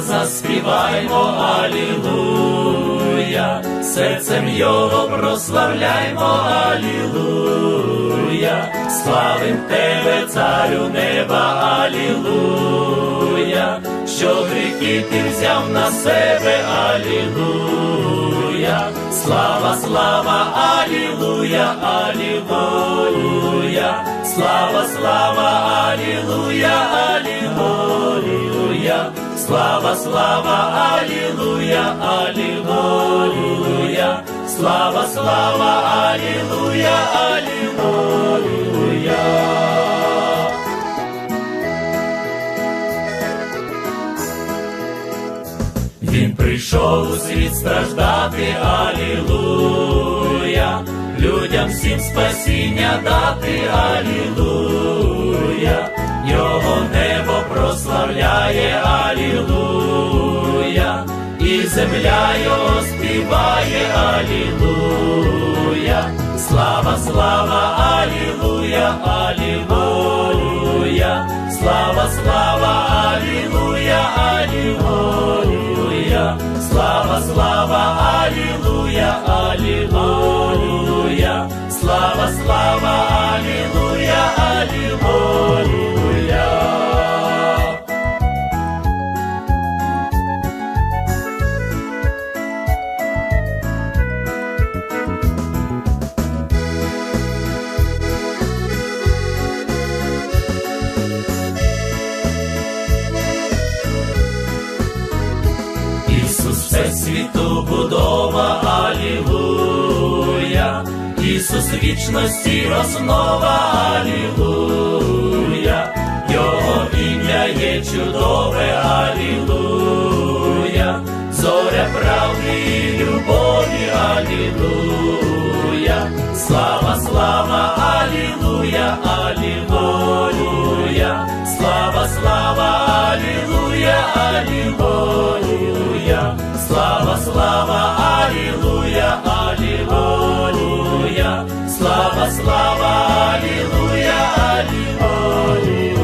Заспіваймо, Алілуя, серцем Його прославляймо, Алілуя, славим Тебе, Царю неба, Алілуя, що гріхи ти взяв на себе, Алілуя, слава, слава, Алілуя, Алілуя, слава, слава, Алілуя, Алілуя, слава, слава, Алілуя, Алілуя, слава, слава, Алілуя, Алілуя. Він прийшов у світ страждати, Алілуя, людям всім спасіння дати, Алілуя, Його небо прославляє, Алілуя, і земля його співає, Алілуя, слава, слава, Алілуя, Алілуя, слава, слава, Алілуя, Алілуя, слава, слава, Алілуя, Алілуя, слава, слава, Алілуя, Алілуя. Ісус вічності основа, Алілуя, Його ім'я є чудове, Алілуя, зоря правди і любові, Алілуя, слава, слава, Алілуя, Алілуя, слава, слава, Алілуя, Алілуя, слава, слава, Алілуя, Алілуя, слава, слава, Аллилуйя, Алілуя.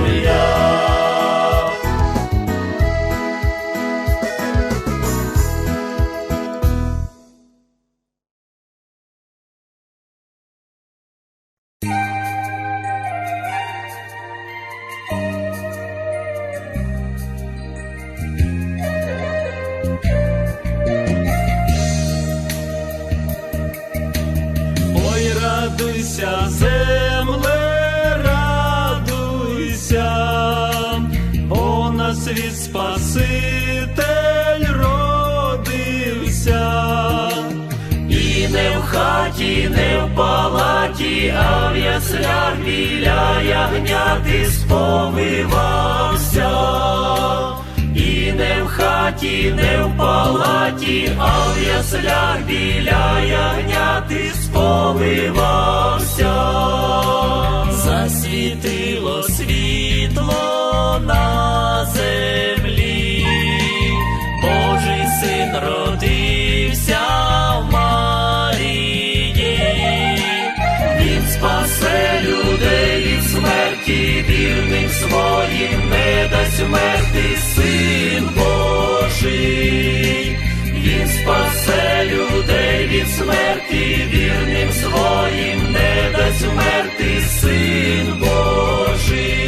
Світло на землі, Божий син родився в Марії. Він спасе людей від смерті, вірним своїм не дасть вмерти син Божий. Він спасе людей від смерті, вірним своїм не дасть вмерти син Божий.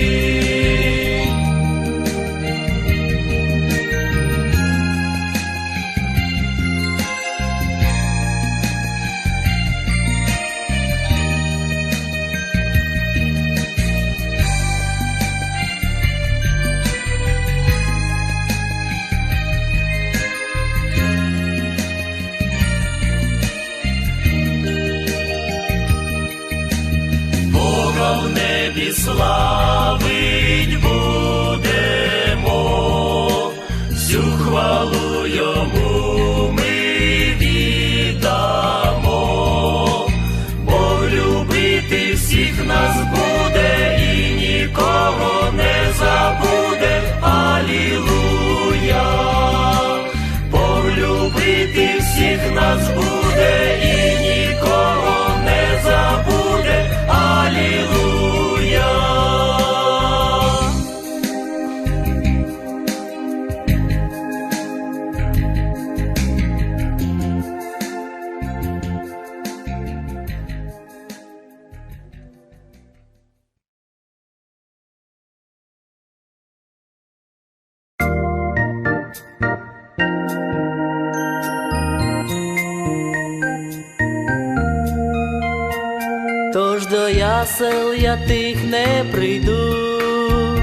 Небі славить будемо, всю хвалу йому ми віддамо, бо любити всіх нас буде і нікого не забуде. Алілуя, Бог любити всіх нас буде ясел я тих не прийду,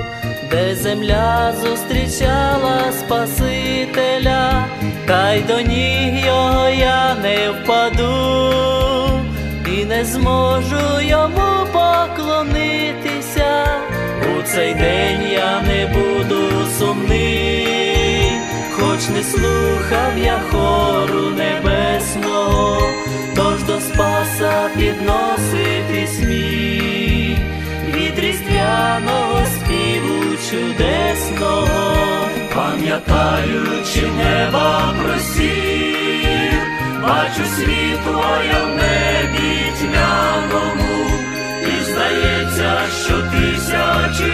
де земля зустрічала Спасителя, та й до ніг його я не впаду, і не зможу йому поклонитися. У цей день я не буду сумний, хоч не слухав я хору небесного, тож до Спаса підноситись мій від різдвяного співу чудесного, пам'ятаючи неба просів, бачу світло я в небі тьмяному, і здається, що тисячі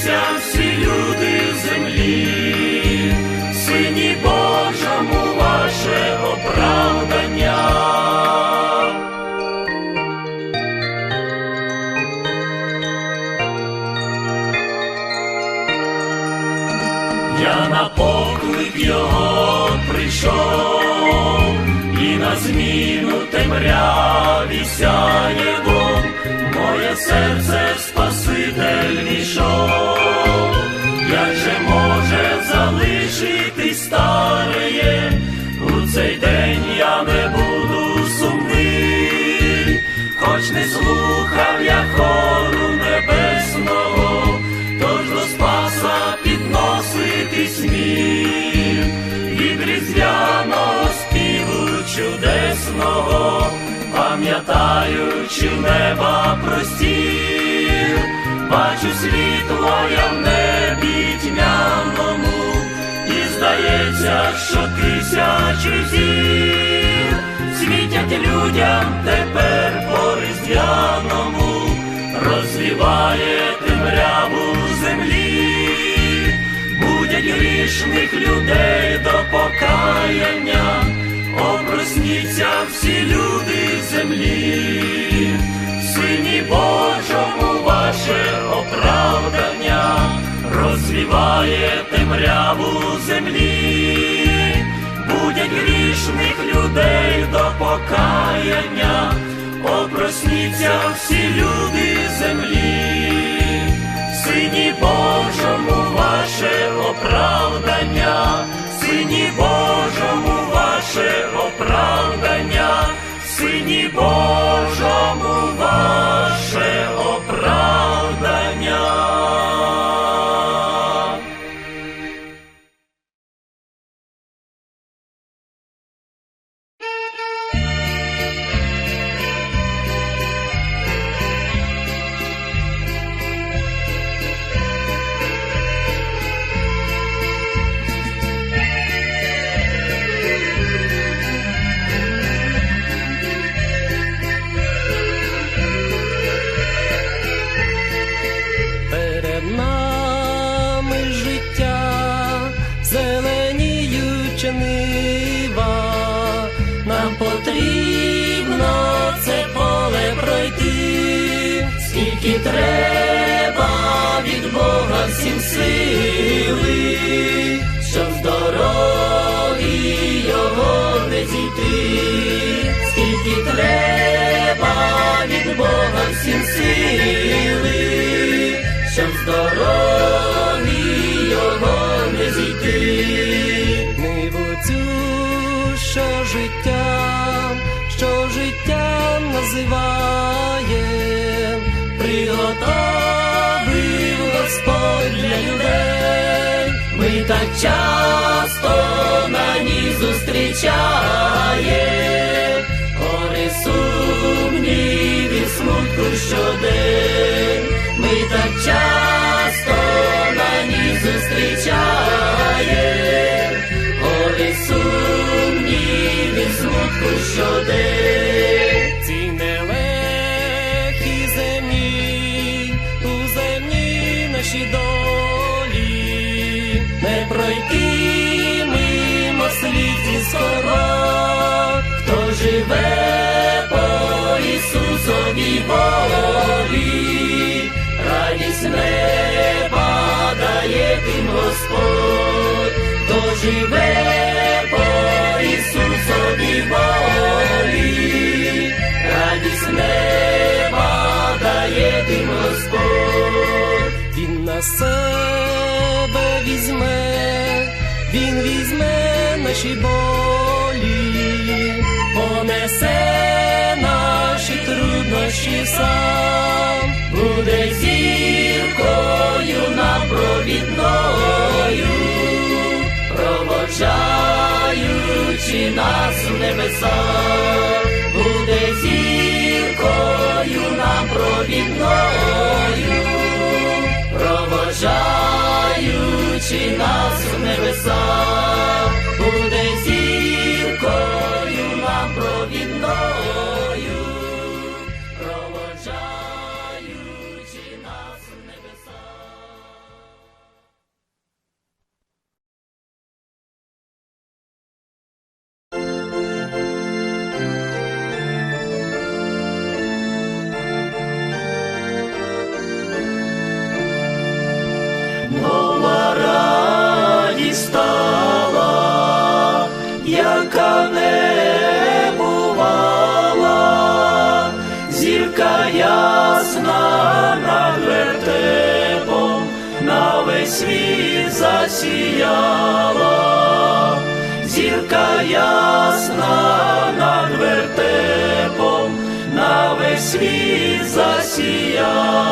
опросніться всі люди землі, сині Божому ваше оправдання. Я на поклик його прийшов, і на зміну темряві сяєво, моє серце Спаситель війшов, хоч не слухав я хору небесного, тож до Спаса підноситись міг від різдвяного співу чудесного, пам'ятаючи неба простір, бачу світло я в небі тьмяному, і здається, що тисячі зір світять людям тепер різдвяному, розвіває темряву землі, будять грішних людей до покаяння, опросніться всі люди землі, сині Божому ваше оправдання, розвіває темряву землі, будять грішних людей до покаяння, опросніться всі люди землі, сині Божому ваше оправдання, сині Божому ваше оправдання, сині Божому зеленіюча нива, нам потрібно це поле пройти, скільки треба від Бога всім сили, щоб з його не зійти, скільки треба від Бога всім сили, щоб з дороги його не зійти. Життям, що життям називає, приготовив Господь для людей. Ми так часто на ній зустрічає, гори сумнів і смутку щодень. Смутку щодень. Ці землі, у землі наші долі, не пройти мимо слід зі скоро, хто живе по Ісусовій волі, радість неба дає тим Господь, хто живе по Ісусовій радість неба дає тим Господь. Він на себе візьме, він візьме наші болі, понесе наші труднощі сам, буде зіркою нам провідною, нас в небеса, буде зіркою нам провідною, провожаючи нас в небеса, буде зіркою нам провідною, яка не бувала, зірка ясна над вертепом, на весь світ засіяла, зірка ясна над вертепом, на весь світ засіяла.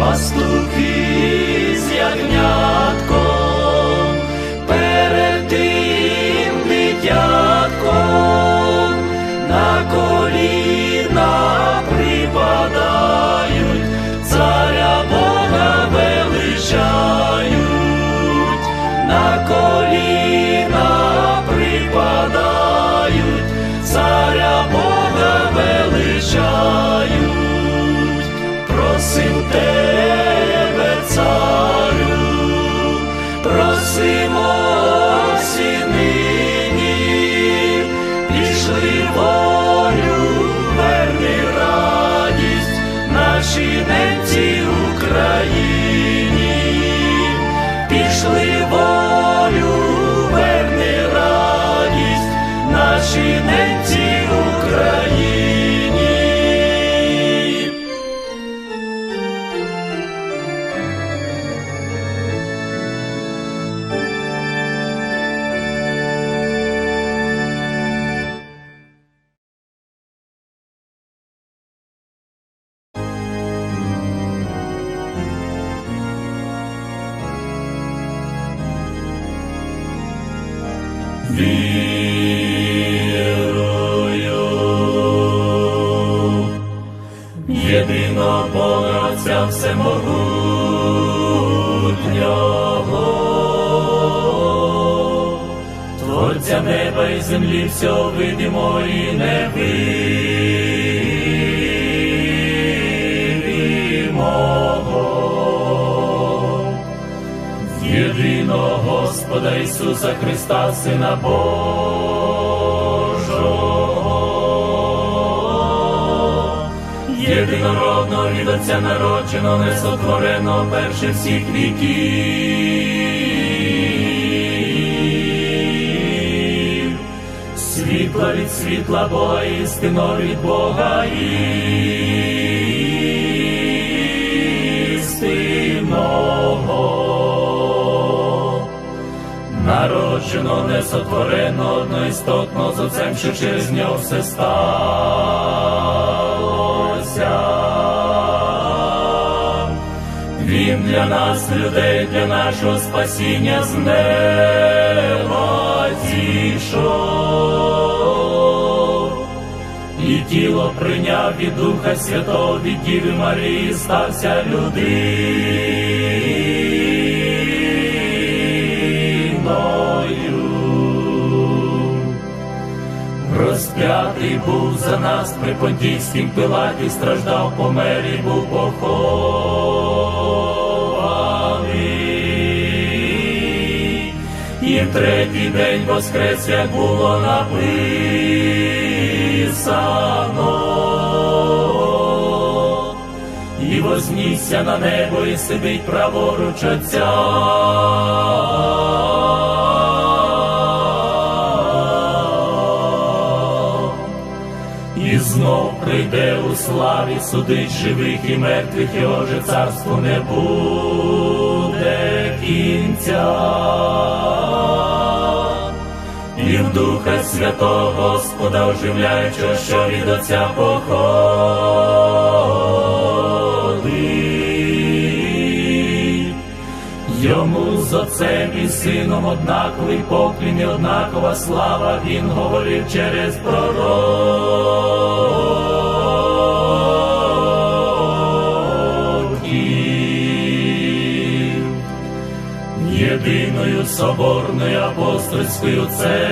Пастухи з ягнятком, величають, на коліна припадають, царя Бога величають. Просим тебе, єдиного Бога Отця Всемогутнього, Творця неба і землі, всього видимо і невидимого. Єдиного Господа Ісуса Христа, Сина Божого, єдинородного від Отця народженого, несотвореного перше всіх віків, світла від світла Бога, істино від Бога істинного народжено, несотворено, одноістотно з Отцем, що через нього все сталося. Він для нас, людей, для нашого спасіння з неба зійшов. І тіло прийняв від Духа Святого, від Діви Марії, стався людиною. Розп'ятий був за нас при Понтійськім пилаті, страждав, помер і був похований. і в третій день воскрес, було написано, і вознісся на небо, і сидить праворуч Отця. І знов прийде у славі, судить живих і мертвих, його же царство не буде кінця. Духа Святого Господа оживляючого, що від Отця походить. Йому з Отцем і Сином однаковий поклін і однакова слава, Він говорив через пророків. Єдиною соборною апостольською церкву.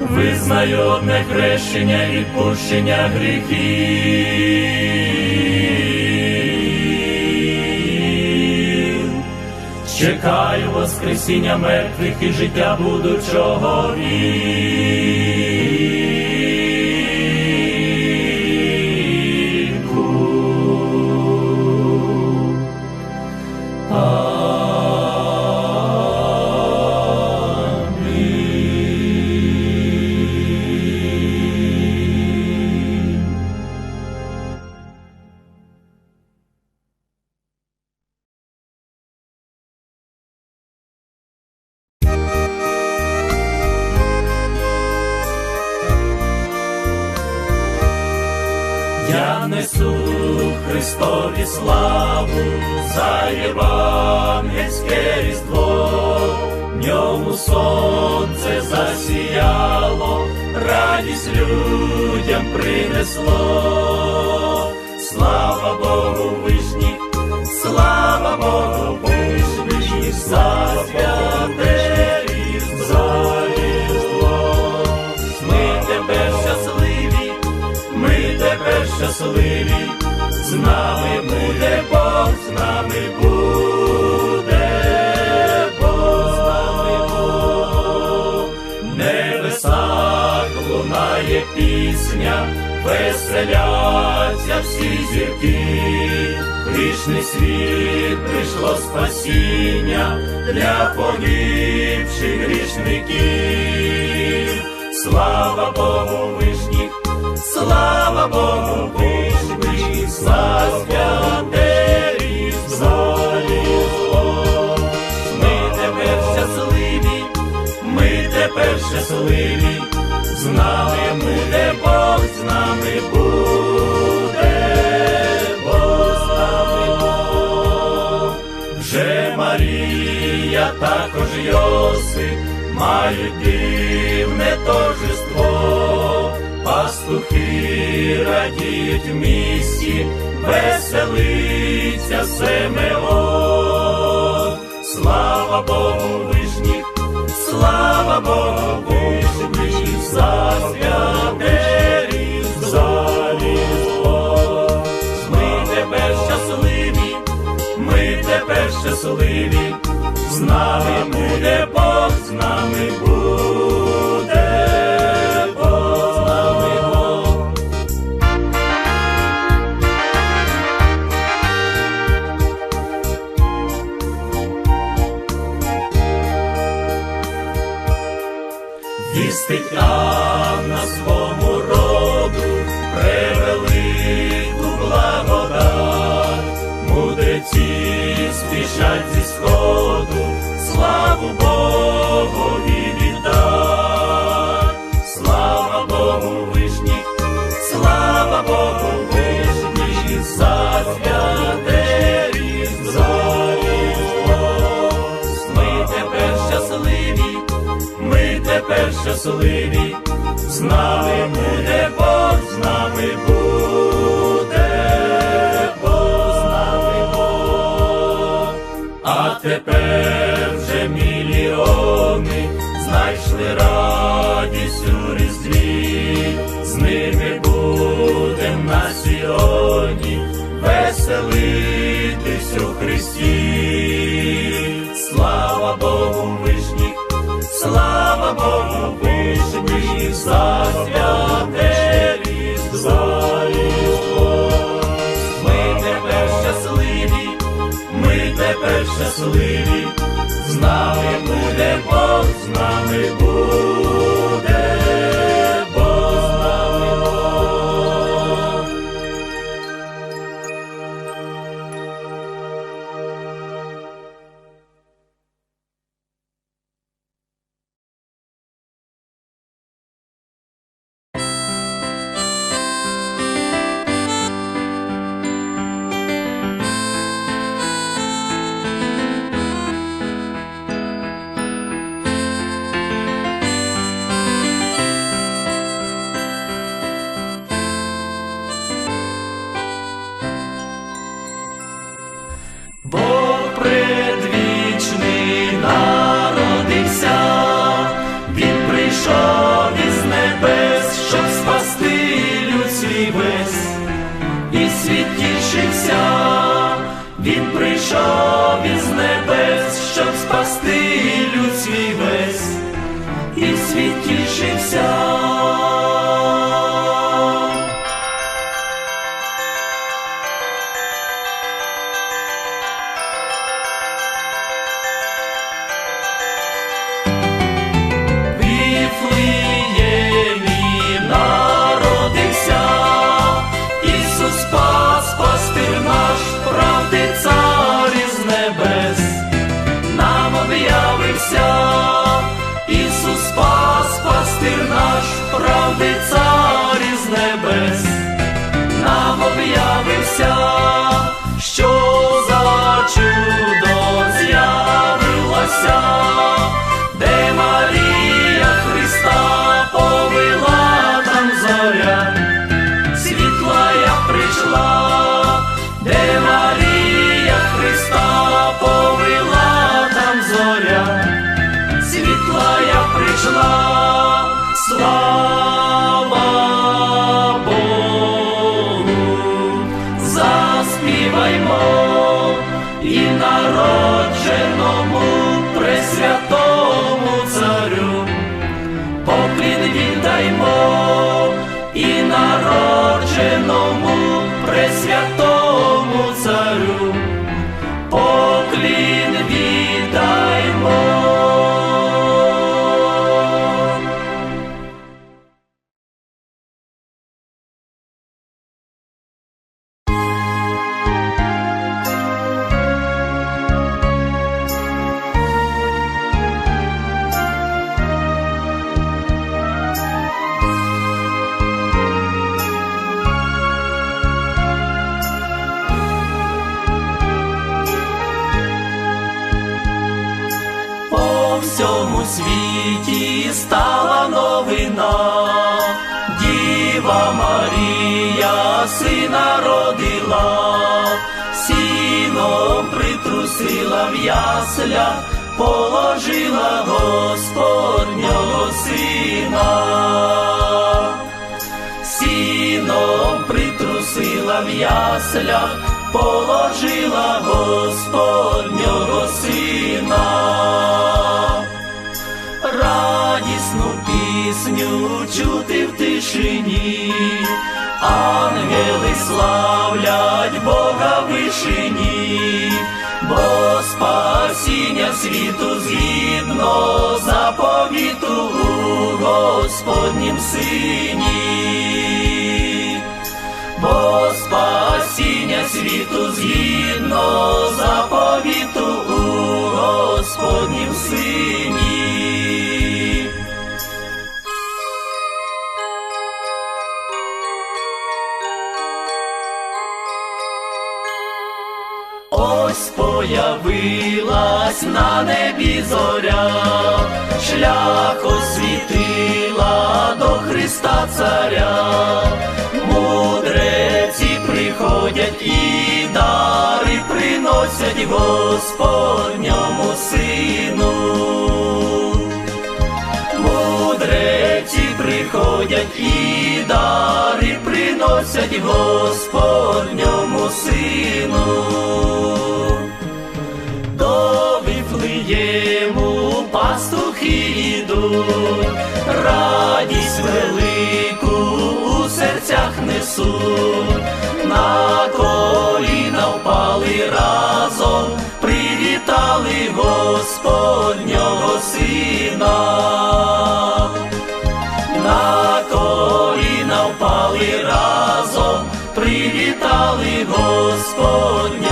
Визнаю одне хрещення і відпущення гріхів. Чекаю Воскресіння мертвих і життя будучого віку. Радість людям принесло. Слава Богу вишні, слава Богу вишні, за святе різдво. Ми тебе щасливі, ми тепер щасливі, з нами буде Бог, з нами буде веселяться всі зірки, грішний світ прийшло спасіння для погибших грішників. Слава Богу вишніх, слава Богу вишніх, за святе різдво, різдво. Ми тепер щасливі, ми тепер щасливі, з нами також мають дивне торжество, пастухи радіють в місті, веселиться Семеон. Слава Богу вишніх, слава Богу вишніх, за святе. Ми тепер щасливі, ми тепер щасливі, з нами буде Бог, з нами буде Бог, з нами Бог. Вістить Анна свому роду превелику благодать, мудреці спішать щасливі, з нами буде Бог, з нами буде слава soul. В яслях, положила Господнього сина. Радісну пісню чути в тишині, ангели славлять Бога в вишині, бо спасіння світу згідно заповіту у Господнім сині, бо спасіння світу згідно заповіту у Господнім сині. Ось появилась на небі зоря, шлях освітила до Христа Царя, приносять Господньому сину. Мудреці приходять і дари приносять Господньому сину. До Вифлеєму пастухи йдуть, радість велику у серцях несуть, на коліна сина на коліна впали разом, привітали Господнього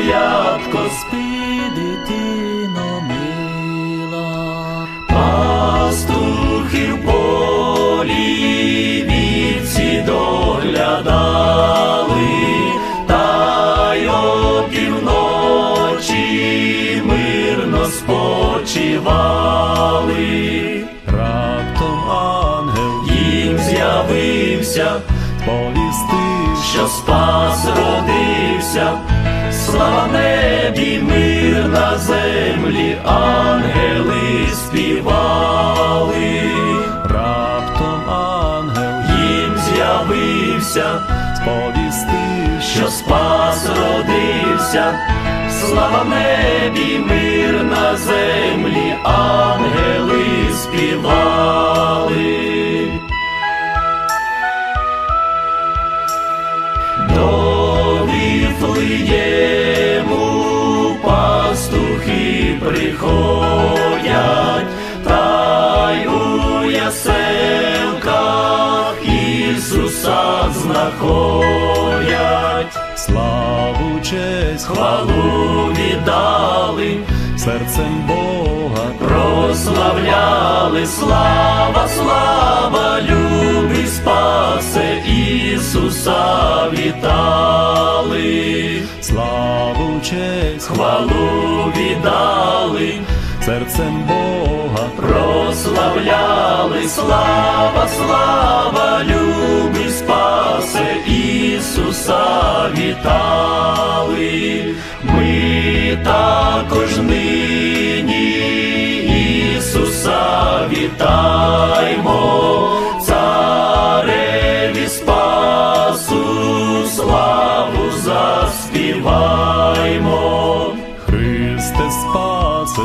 моє спи, дитино мила, пастухи в полі вівці доглядали, та й опівночі мирно спочивали. раптом ангел Їм з'явився, повістив, що спас родився, слава небі, мир на землі, ангели співали, раптом ангел їм з'явився, сповістив, що спас родився, слава небі, мир на землі, ангели співали. Приходять, та й у яселках Ісуса знаходять, славу честь, хвалу віддали, серцем Бога прославляли, слава, слава, любий спасе, Ісуса вітали. славу честь, хвалу віддали, серцем Бога прославляли, слава, слава, любий спасе, Ісуса вітали, ми також нині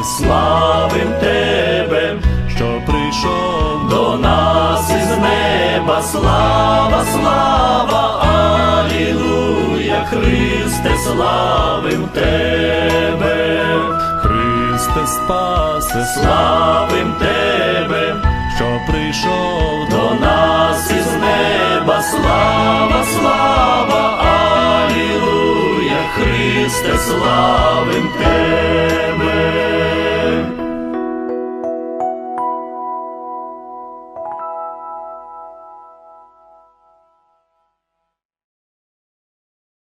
Славим тебе, що прийшов до нас із неба, слава, слава, Алілуя, Христе, славим тебе, Христе спасе, славим тебе, що прийшов до нас із неба, слава, слава, Алілуя, Христе, славим тебе.